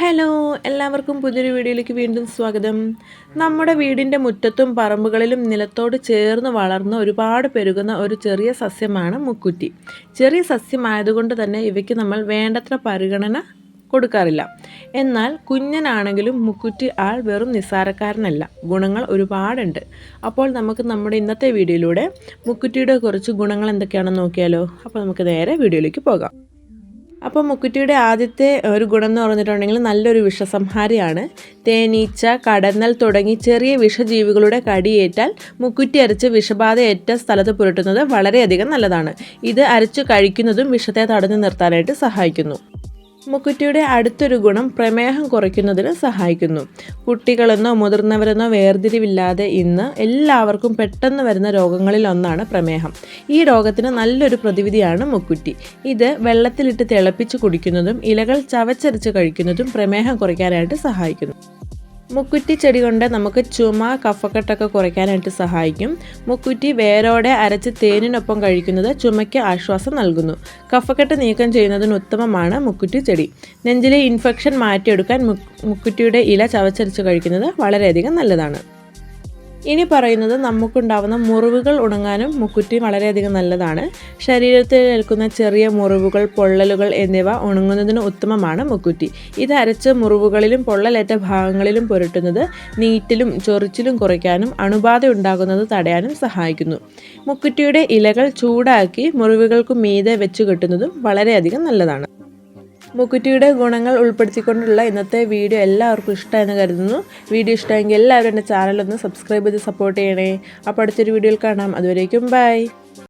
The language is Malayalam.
ഹലോ എല്ലാവർക്കും പുതിയൊരു വീഡിയോയിലേക്ക് വീണ്ടും സ്വാഗതം. നമ്മുടെ വീടിന്റെ മുറ്റത്തും പറമ്പുകളിലും നിലത്തോട് ചേർന്ന് വളർന്ന് ഒരുപാട് പെരുകുന്ന ഒരു ചെറിയ സസ്യമാണ് മുക്കുറ്റി. ചെറിയ സസ്യമായതുകൊണ്ട് തന്നെ ഇവയ്ക്ക് നമ്മൾ വേണ്ടത്ര പരിഗണന കൊടുക്കാറില്ല. എന്നാൽ കുഞ്ഞനാണെങ്കിലും മുക്കുറ്റി ആൾ വെറും നിസ്സാരക്കാരനല്ല. ഗുണങ്ങൾ ഒരുപാടുണ്ട്. അപ്പോൾ നമുക്ക് നമ്മുടെ ഇന്നത്തെ വീഡിയോയിലൂടെ മുക്കുറ്റിയുടെ കുറച്ച് ഗുണങ്ങൾ എന്തൊക്കെയാണെന്ന് നോക്കിയാലോ. അപ്പോൾ നമുക്ക് നേരെ വീഡിയോയിലേക്ക് പോകാം. അപ്പോൾ മുക്കുറ്റിയുടെ ആദ്യത്തെ ഒരു ഗുണം എന്ന് പറഞ്ഞിട്ടുണ്ടെങ്കിൽ നല്ലൊരു വിഷസംഹാരിയാണ്. തേനീച്ച കടന്നൽ തുടങ്ങി ചെറിയ വിഷജീവികളുടെ കടിയേറ്റാൽ മുക്കുറ്റി അരച്ച് വിഷബാധ ഏറ്റ സ്ഥലത്ത് പുരട്ടുന്നത് വളരെയധികം നല്ലതാണ്. ഇത് അരച്ച് കഴിക്കുന്നതും വിഷത്തെ തടഞ്ഞു നിർത്താനായിട്ട് സഹായിക്കുന്നു. മുക്കുറ്റിയുടെ അടുത്തൊരു ഗുണം പ്രമേഹം കുറയ്ക്കുന്നതിന് സഹായിക്കുന്നു. കുട്ടികളെന്നോ മുതിർന്നവരെന്നോ വേർതിരിവില്ലാതെ ഇന്ന് എല്ലാവർക്കും പെട്ടെന്ന് വരുന്ന രോഗങ്ങളിൽ ഒന്നാണ് പ്രമേഹം. ഈ രോഗത്തിന് നല്ലൊരു പ്രതിവിധിയാണ് മുക്കുറ്റി. ഇത് വെള്ളത്തിലിട്ട് തിളപ്പിച്ച് കുടിക്കുന്നതും ഇലകൾ ചവച്ചരച്ച് കഴിക്കുന്നതും പ്രമേഹം കുറയ്ക്കാനായിട്ട് സഹായിക്കുന്നു. മുക്കുറ്റി ചെടി കൊണ്ട് നമുക്ക് ചുമ കഫക്കെട്ടൊക്കെ കുറയ്ക്കാനായിട്ട് സഹായിക്കും. മുക്കുറ്റി വേരോടെ അരച്ച് തേനിനൊപ്പം കഴിക്കുന്നത് ചുമയ്ക്ക് ആശ്വാസം നൽകുന്നു. കഫക്കെട്ട് നീക്കം ചെയ്യുന്നതിന് ഉത്തമമാണ് മുക്കുറ്റി ചെടി. നെഞ്ചിലെ ഇൻഫെക്ഷൻ മാറ്റിയെടുക്കാൻ മുക്കുറ്റിയുടെ ഇല ചവച്ചരച്ച് കഴിക്കുന്നത് വളരെയധികം നല്ലതാണ്. ഇനി പറയുന്നത് നമുക്കുണ്ടാവുന്ന മുറിവുകൾ ഉണങ്ങാനും മുക്കുറ്റി വളരെയധികം നല്ലതാണ്. ശരീരത്തിൽ നിൽക്കുന്ന ചെറിയ മുറിവുകൾ പൊള്ളലുകൾ എന്നിവ ഉണങ്ങുന്നതിന് ഉത്തമമാണ് മുക്കുറ്റി. ഇത് അരച്ച് മുറിവുകളിലും പൊള്ളലേറ്റ ഭാഗങ്ങളിലും പുരട്ടുന്നത് നീറ്റിലും ചൊറിച്ചിലും കുറയ്ക്കാനും അണുബാധ ഉണ്ടാകുന്നത് തടയാനും സഹായിക്കുന്നു. മുക്കുറ്റിയുടെ ഇലകൾ ചൂടാക്കി മുറിവുകൾക്ക് മീതെ വെച്ച് കെട്ടുന്നതും വളരെയധികം നല്ലതാണ്. മുക്കുറ്റിയുടെ ഗുണങ്ങൾ ഉൾപ്പെടുത്തിക്കൊണ്ടുള്ള ഇന്നത്തെ വീഡിയോ എല്ലാവർക്കും ഇഷ്ടമെന്ന് കരുതുന്നു. വീഡിയോ ഇഷ്ടമെങ്കിൽ എല്ലാവരും എന്റെ ചാനലൊന്ന് സബ്സ്ക്രൈബ് ചെയ്ത് സപ്പോർട്ട് ചെയ്യണേ. അപ്പോൾ അടുത്തൊരു വീഡിയോയിൽ കാണാം. അതുവരേക്കും ബൈ